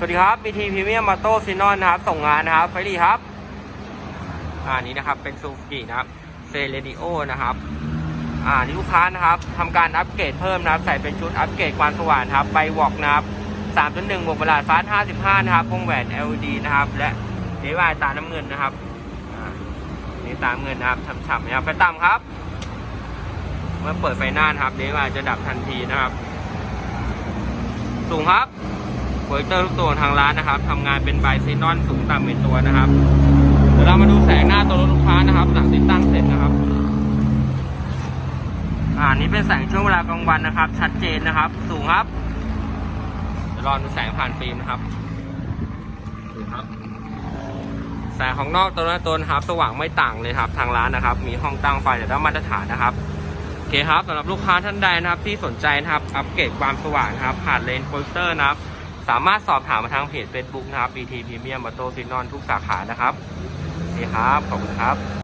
สวัสดีครับ BT Premium m o t o s i n o n นะครับ ส่งงานนะครับ ไฟดีครับ อ่านี้นะครับ เป็นซูซูกินะครับเซเลดิโอนะครับ อ่านี่ลูกค้านะครับทำการอัปเกรดเพิ่มนะครับ ใส่เป็นชุดอัปเกรดความสว่างครับใบวอกนะครับ3.1บวกประหลาดฟ้า55 นะครับวงแหวน LED นะครับ และเดวายตาน้ำเงินนะครับนี่ตาเงินนะครับฉ่ำๆนะครับไฟต่ำครับ เมื่อเปิดไฟหน้านะครับเดวายจะดับทันทีนะครับ สูงครับ โปรเจคเตอร์ทุกตัวของทางร้านนะครับทำงานเป็นไบซีนอนสูงต่ำเป็นตัวนะครับเดี๋ยวเรามาดูแสงหน้าตัวรถลูกค้านะครับ หลังติดตั้งเสร็จนะครับอ่านี่เป็นแสงช่วงเวลากลางวันนะครับ ชัดเจนนะครับ สูงครับเดี๋ยวรอดูแสงผ่านฟิล์มนะครับสูงครับ แสงของนอกตัวหน้าตัวนะครับ สว่างไม่ต่างเลยครับทางร้านนะครับ มีห้องตั้งไฟแต่ได้มาตรฐานนะครับโอเคครับสำหรับลูกค้าท่านใดนะครับที่สนใจนะครับอัปเกรดความสว่างนะครับผ่านเลนส์โปสเตอร์นะครับ สามารถสอบถามมาทางเพจ Facebook นะครับ BT Premium Auto Signal ทุกสาขานะครับนี่ครับ ขอบคุณครับ